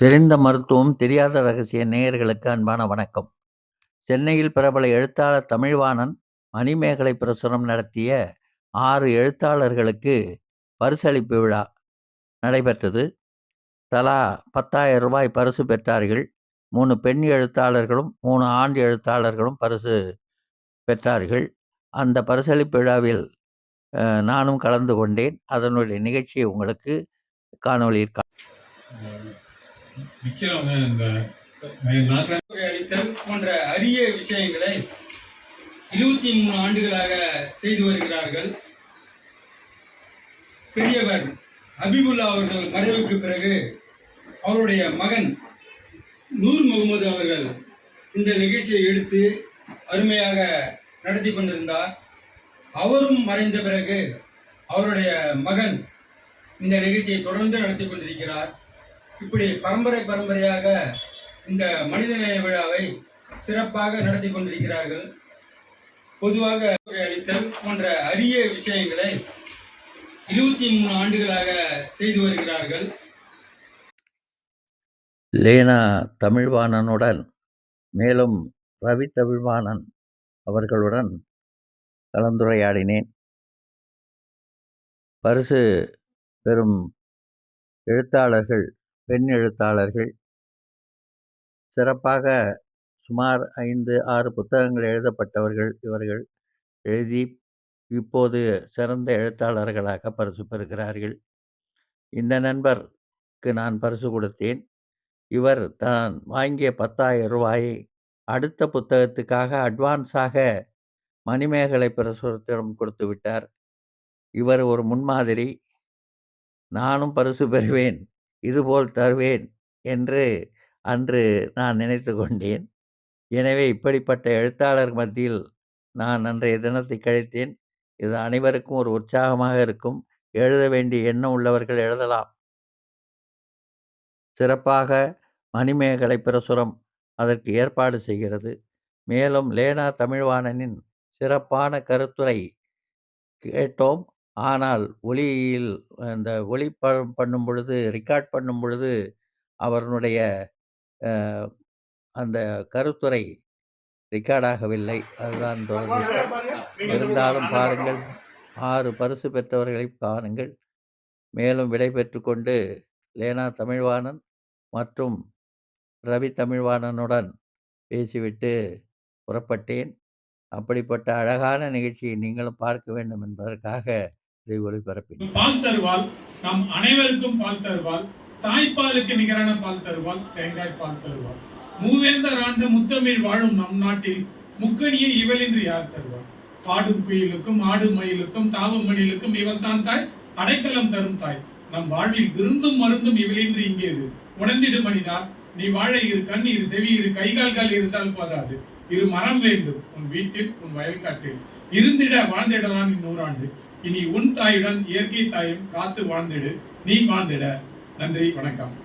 தெரிந்த மருத்துவம் தெரியாத ரகசிய நேயர்களுக்கு அன்பான வணக்கம். சென்னையில் பிரபல எழுத்தாளர் தமிழ்வாணன், மணிமேகலை பிரசுரம் நடத்திய ஆறு எழுத்தாளர்களுக்கு பரிசளிப்பு விழா நடைபெற்றது. தலா பத்தாயிரம் ரூபாய் பரிசு பெற்றார்கள். மூணு பெண் எழுத்தாளர்களும், மூணு ஆண்டு எழுத்தாளர்களும் பரிசு பெற்றார்கள். அந்த பரிசளிப்பு விழாவில் நானும் கலந்து கொண்டேன். அதனுடைய நிகழ்ச்சியை உங்களுக்கு காணொளியில் விற்கிறவங்க இந்த அளித்தல் போன்ற அரிய விஷயங்களை இருபத்தி மூணு ஆண்டுகளாக செய்து வருகிறார்கள். பெரியவர் ஹபீபுல்லா அவர்கள் மறைவுக்கு பிறகு அவருடைய மகன் நூர் முகமது அவர்கள் இந்த நிகழ்ச்சியை எடுத்து அருமையாக நடத்தி கொண்டிருந்தார். அவரும் மறைந்த பிறகு அவருடைய மகன் இந்த நிகழ்ச்சியை தொடர்ந்து நடத்தி கொண்டிருக்கிறார். இப்படி பரம்பரை பரம்பரையாக இந்த மனிதநேய விழாவை சிறப்பாக நடத்தி கொண்டிருக்கிறார்கள் பொதுவாக அளித்தல் போன்ற அரிய விஷயங்களை இருபத்தி மூணு ஆண்டுகளாக செய்து வருகிறார்கள் லேனா தமிழ்வாணனுடன், மேலும் ரவி தமிழ்வாணன் அவர்களுடன் கலந்துரையாடினேன். பரிசு பெறும் எழுத்தாளர்கள், பெண் எழுத்தாளர்கள் சிறப்பாக சுமார் 5, 6 புத்தகங்கள் எழுதப்பட்டவர்கள் இவர்கள். எழுதி இப்போது சிறந்த எழுத்தாளர்களாக பரிசு பெறுகிறார்கள். இந்த நண்பருக்கு நான் பரிசு கொடுத்தேன். இவர் தான் வாங்கிய ரூ. 10,000 அடுத்த புத்தகத்துக்காக அட்வான்ஸாக மணிமேகலை பிரசுரத்திடம் கொடுத்து விட்டார். இவர் ஒரு முன்மாதிரி. நானும் பரிசு பெறுவேன், இதுபோல் தருவேன் என்று அன்று நான் நினைத்து கொண்டேன். எனவே இப்படிப்பட்ட எழுத்தாளர் மத்தியில் நான் அன்றைய தினத்தை கழித்தேன். இது அனைவருக்கும் ஒரு உற்சாகமாக இருக்கும். எழுத வேண்டிய எண்ணம் உள்ளவர்கள் எழுதலாம். சிறப்பாக மணிமேகலை பிரசுரம் அதற்கு ஏற்பாடு செய்கிறது. மேலும் லேனா தமிழ்வாணனின் சிறப்பான கருத்துரை கேட்டோம். ஆனால் ஒலியில் அந்த ஒளிப்படம் பண்ணும் பொழுது, ரெக்கார்ட் பண்ணும் பொழுது அவருடைய அ அந்த கருத்துரை ரெக்கார்ட் ஆகவில்லை. அதுதான் துரதிர்ஷ்டம். இருந்தாலும் பாருங்கள் 6 பரிசு பெற்றவர்களை காணுங்கள். மேலும் விடை கொண்டு லேனா தமிழ்வாணன் மற்றும் ரவி தமிழ்வாணனுடன் பேசிவிட்டு புறப்பட்டேன். அப்படிப்பட்ட அழகான நிகழ்ச்சியை நீங்களும் பார்க்க வேண்டும் என்பதற்காக இதை ஒளிபரப்பினேன். பால் தருவாள் நம் அனைவருக்கும் பால் தருவாள் தாய்ப்பாலுக்கு நிகரான பால் தருவாள் தேங்காய் பால் தருவாள். மூவேந்தர் ஆண்ட முத்தமிழ் வாழும் நம் நாட்டில் முக்கணியை இவளின்றி யார் தருவாள்? பாடும் குயிலுக்கும் ஆடும் மயிலுக்கும் தாவும் மணிலுக்கும் இவள் தான் தாய் அடைக்கலம் தரும் தாய். நம் வாழ்வில் விருந்தும் மருந்தும் இவளின்றி இங்கேது. உணர்ந்திடு மனிதா நீ வாழ இரு கண் இரு செவி இரு கைகால்கள் இருந்தால் போதாது. இரு மரம் வேண்டும் உன் வீட்டில் உன் வயல்காட்டில். இருந்திட வாழ்ந்திடலாம் இந்நூறாண்டு. இனி உன் தாயுடன் இயற்கை தாயும் காத்து வாழ்ந்திடு நீ வாழ்ந்திட. நன்றி வணக்கம்.